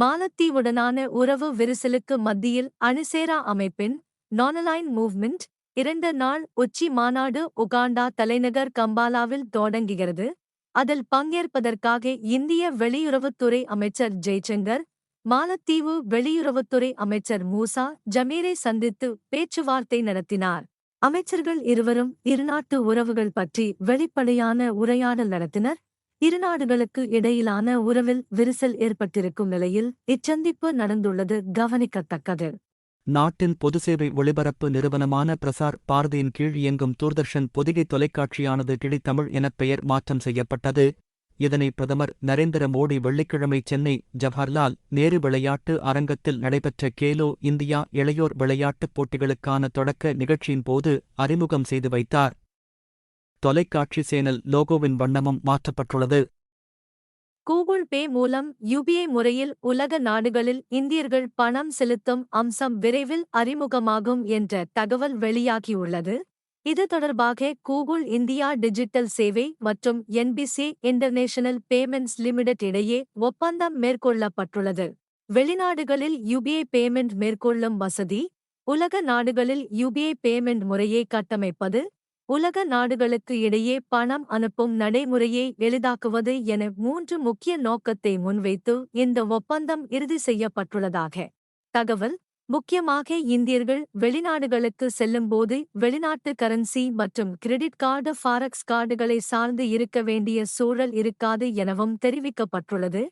மாலத்தீவுடனான உறவு விரிசலுக்கு மத்தியில் அணிசேரா அமைப்பின் நானலைன் மூவ்மெண்ட் இரண்டு நாள் உச்சி மாநாடு உகாண்டா தலைநகர் கம்பாலாவில் தொடங்குகிறது. அதில் பங்கேற்பதற்காக இந்திய வெளியுறவுத்துறை அமைச்சர் ஜெய்சங்கர் மாலத்தீவு வெளியுறவுத்துறை அமைச்சர் மூசா ஜமீரை சந்தித்து பேச்சுவார்த்தை நடத்தினார். அமைச்சர்கள் இருவரும் இருநாட்டு உறவுகள் பற்றி வெளிப்படையான உரையாடல் நடத்தினர். இரு நாடுகளுக்கு இடையிலான உறவில் விரிசல் ஏற்பட்டிருக்கும் நிலையில் இச்சந்திப்பு நடந்துள்ளது கவனிக்கத்தக்கது. நாட்டின் பொதுசேவை ஒளிபரப்பு நிறுவனமான பிரசார் பாரதியின் கீழ் இயங்கும் தூர்தர்ஷன் பொதிகை தொலைக்காட்சியானது கிழித்தமிழ் என பெயர் மாற்றம் செய்யப்பட்டது. இதனை பிரதமர் நரேந்திர மோடி வெள்ளிக்கிழமை சென்னை ஜவஹர்லால் நேரு விளையாட்டு அரங்கத்தில் நடைபெற்ற கேலோ இந்தியா இளையோர் விளையாட்டுப் போட்டிகளுக்கான தொடக்க நிகழ்ச்சியின் போது அறிமுகம் செய்து வைத்தார். தொலைக்காட்சி சேனல் லோகோவின் வண்ணமும் மாற்றப்பட்டுள்ளது. கூகுள் பே மூலம் யுபிஐ முறையில் உலக நாடுகளில் இந்தியர்கள் பணம் செலுத்தும் அம்சம் விரைவில் அறிமுகமாகும் என்ற தகவல் வெளியாகியுள்ளது. இது தொடர்பாக கூகுள் இந்தியா டிஜிட்டல் சேவை மற்றும் என்பிசி இன்டர்நேஷனல் பேமெண்ட்ஸ் லிமிடெட் இடையே ஒப்பந்தம் மேற்கொள்ளப்பட்டுள்ளது. வெளிநாடுகளில் யுபிஐ பேமெண்ட் மேற்கொள்ளும் வசதி உலக நாடுகளில் யுபிஐ பேமெண்ட் முறையை கட்டமைப்பது உலக நாடுகளுக்கு இடையே பணம் அனுப்பும் நடைமுறையை எளிதாக்குவது என மூன்று முக்கிய நோக்கத்தை முன்வைத்து இந்த ஒப்பந்தம் இறுதி செய்யப்பட்டுள்ளதாக. தகவல் முக்கியமாக இந்தியர்கள் வெளிநாடுகளுக்கு செல்லும்போது வெளிநாட்டு கரன்சி மற்றும் கிரெடிட் கார்டு ஃபாரக்ஸ் கார்டுகளை சார்ந்து இருக்க வேண்டிய சூழல் இருக்காது எனவும் தெரிவிக்கப்பட்டுள்ளது.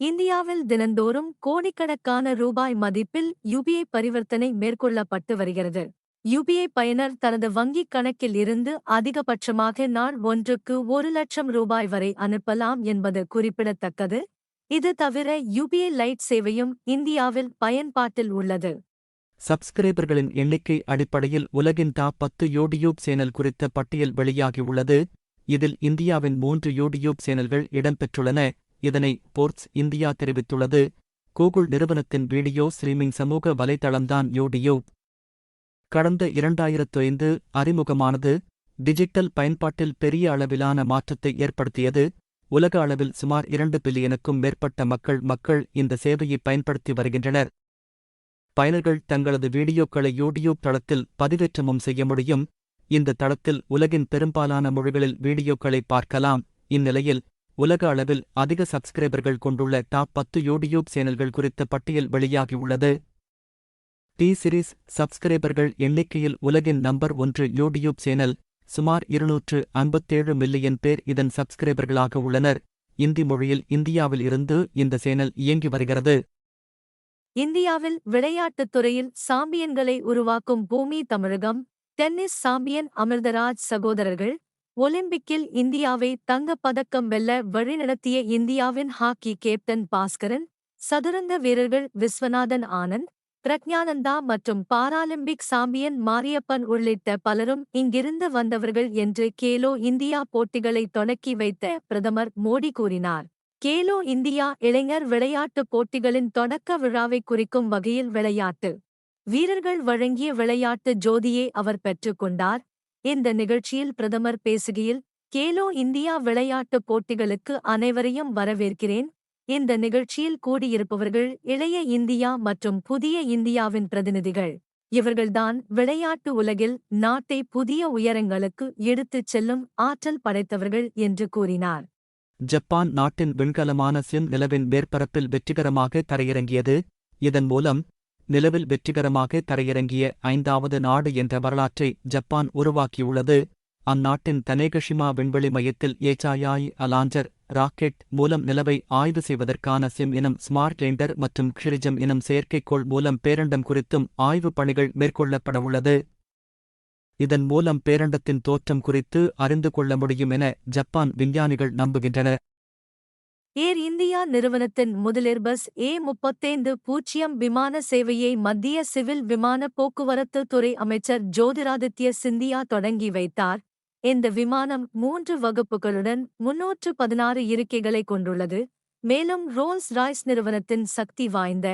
இந்தியாவில் தினந்தோறும் கோடிக்கணக்கான ரூபாய் மதிப்பில் யுபிஐ பரிவர்த்தனை மேற்கொள்ளப்பட்டு வருகிறது. யுபிஐ பயனர் தனது வங்கிக் கணக்கில் இருந்து அதிகபட்சமாக நாள் ஒன்றுக்கு ஒரு லட்சம் ரூபாய் வரை அனுப்பலாம் என்பது குறிப்பிடத்தக்கது. இது தவிர யுபிஐ லைட் சேவையும் இந்தியாவில் பயன்பாட்டில் உள்ளது. சப்ஸ்கிரைபர்களின் எண்ணிக்கை அடிப்படையில் உலகின் டாப் பத்து யூடியூப் சேனல் குறித்த பட்டியல் வெளியாகியுள்ளது இதில் இந்தியாவின் மூன்று யூடியூப் சேனல்கள் இடம்பெற்றுள்ளன. இதனை போர்ட்ஸ் இந்தியா தெரிவித்துள்ளது. கூகுள் நிறுவனத்தின் வீடியோ ஸ்ட்ரீமிங் சமூக வலைதளம்தான் யூடியூப். கடந்த இரண்டாயிரத்து ஐந்து அறிமுகமானது டிஜிட்டல் பயன்பாட்டில் பெரிய அளவிலான மாற்றத்தை ஏற்படுத்தியது. உலக அளவில் சுமார் இரண்டு பில்லியனுக்கும் மேற்பட்ட மக்கள் மக்கள் இந்த சேவையை பயன்படுத்தி வருகின்றனர். பயனர்கள் தங்களது வீடியோக்களை யூடியூப் தளத்தில் பதிவேற்றமும் செய்ய முடியும். இந்த தளத்தில் உலகின் பெரும்பாலான மொழிகளில் வீடியோக்களை பார்க்கலாம். இந்நிலையில் உலக அளவில் அதிக சப்ஸ்கிரைபர்கள் கொண்டுள்ள டாப் பத்து யூடியூப் சேனல்கள் குறித்த பட்டியல் வெளியாகியுள்ளது டி சீரிஸ் சப்ஸ்கிரைபர்கள் எண்ணிக்கையில் உலகின் நம்பர் ஒன்று யூடியூப் சேனல் சுமார் இருநூற்று ஐம்பத்தேழு மில்லியன் பேர் இதன் சப்ஸ்கிரைபர்களாக உள்ளனர். இந்தி மொழியில் இந்தியாவில் இருந்து இந்த சேனல் இயங்கி வருகிறது. இந்தியாவில் விளையாட்டுத் துறையில் சாம்பியன்களை உருவாக்கும் பூமி தமிழகம் டென்னிஸ் சாம்பியன் அமிர்தராஜ் சகோதரர்கள் ஒலிம்பிக்கில் இந்தியாவை தங்கப் பதக்கம் வெல்ல வழிநடத்திய இந்தியாவின் ஹாக்கி கேப்டன் பாஸ்கரன் சதுரங்க வீரர்கள் விஸ்வநாதன் ஆனந்த் பிரக்ஞானந்தா மற்றும் பாராலிம்பிக் சாம்பியன் மாரியப்பன் உள்ளிட்ட பலரும் இங்கிருந்து வந்தவர்கள் என்று கேலோ இந்தியா போட்டிகளை தொடக்கி வைத்த பிரதமர் மோடி கூறினார். கேலோ இந்தியா இளைஞர் விளையாட்டுப் போட்டிகளின் தொடக்க விழாவை குறிக்கும் வகையில் விளையாட்டு. வீரர்கள் வழங்கிய விளையாட்டு ஜோதியை அவர் பெற்றுக்கொண்டார் இந்த நிகழ்ச்சியில் பிரதமர் பேசுகையில் கேலோ இந்தியா விளையாட்டுப் போட்டிகளுக்கு அனைவரையும் வரவேற்கிறேன். இந்த நிகழ்ச்சியில் கூடியிருப்பவர்கள் இளைய இந்தியா மற்றும் புதிய இந்தியாவின் பிரதிநிதிகள். இவர்கள்தான் விளையாட்டு உலகில் நாட்டை புதிய உயரங்களுக்கு எடுத்துச் செல்லும் ஆற்றல் படைத்தவர்கள் என்று கூறினார். ஜப்பான் நாட்டின் விண்கலமான சிம் நிலவின் மேற்பரப்பில் வெற்றிகரமாக தரையிறங்கியது. இதன் மூலம் நிலவில் வெற்றிகரமாக தரையிறங்கிய ஐந்தாவது நாடு என்ற வரலாற்றை ஜப்பான் உருவாக்கியுள்ளது. அந்நாட்டின் தனேகஷிமா விண்வெளி மையத்தில் ஏச்சாயாய் அலாஞ்சர் ராக்கெட் மூலம் நிலவை ஆய்வு செய்வதற்கான சிம் எனும் ஸ்மார்ட் லேண்டர் மற்றும் க்ஷிரிஜம் எனும் செயற்கைக்கோள் மூலம் பேரண்டம் குறித்தும் ஆய்வுப் பணிகள் மேற்கொள்ளப்படவுள்ளது. இதன் மூலம் பேரண்டத்தின் தோற்றம் குறித்து அறிந்து கொள்ள முடியும் என ஜப்பான் விஞ்ஞானிகள் நம்புகின்றனர். ஏர் இந்தியா நிறுவனத்தின் முதலிர் பஸ் ஏ முப்பத்தைந்து பூஜ்ஜியம் விமான சேவையை மத்திய சிவில் விமான போக்குவரத்து துறை அமைச்சர் ஜோதிராதித்ய சிந்தியா தொடங்கி வைத்தார். இந்த விமானம் மூன்று வகுப்புகளுடன் முன்னூற்று பதினாறு இருக்கைகளை கொண்டுள்ளது. மேலும் ரோல்ஸ் ராய்ஸ் நிறுவனத்தின் சக்தி வாய்ந்த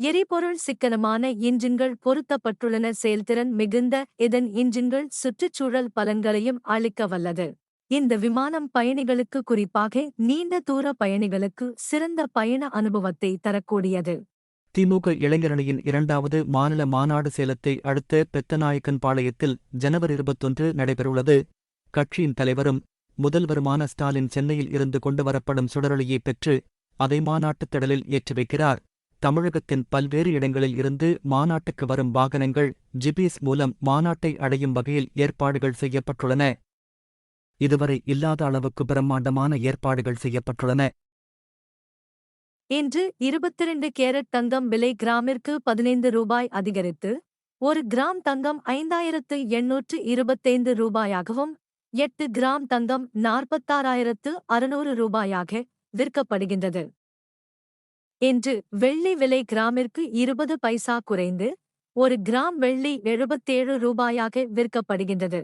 எரிபொருள் சிக்கனமான இன்ஜின்கள் பொருத்தப்பட்டுள்ளன. செயல்திறன் மிகுந்த இதன் இன்ஜின்கள் சுற்றுச்சூழல் பலன்களையும் அளிக்க வல்லது. இந்த விமானம் பயணிகளுக்கு குறிப்பாக நீண்ட தூர பயணிகளுக்கு சிறந்த பயண அனுபவத்தை தரக்கூடியது. திமுக இளைஞரணியின் இரண்டாவது மாநில மாநாடு சேலத்தை அடுத்த பெத்தநாயக்கன்பாளையத்தில் ஜனவரி இருபத்தொன்று நடைபெறவுள்ளது. கட்சியின் தலைவரும் முதல்வருமான ஸ்டாலின் சென்னையில் இருந்து கொண்டுவரப்படும் சுடரொளியை பெற்று அதை மாநாட்டுத் திடலில் ஏற்றி வைக்கிறார். தமிழகத்தின் பல்வேறு இடங்களில் இருந்து மாநாட்டுக்கு வரும் வாகனங்கள் ஜிபிஎஸ் மூலம் மாநாட்டை அடையும் வகையில் ஏற்பாடுகள் செய்யப்பட்டுள்ளன. இதுவரை இல்லாத அளவுக்கு பிரம்மாண்டமான ஏற்பாடுகள் செய்யப்பட்டுள்ளன. இன்று இருபத்திரண்டு கேரட் தங்கம் விலை கிராமிற்கு பதினைந்து ரூபாய் அதிகரித்து ஒரு கிராம் தங்கம் ஐந்தாயிரத்து எண்ணூற்று இருபத்தைந்து ரூபாயாகவும் எட்டு கிராம் தங்கம் நாற்பத்தாறாயிரத்து அறுநூறு ரூபாயாக விற்கப்படுகின்றது. இன்று வெள்ளி விலை கிராமிற்கு இருபது பைசா குறைந்து ஒரு கிராம் வெள்ளி எழுபத்தேழு ரூபாயாக விற்கப்படுகின்றது.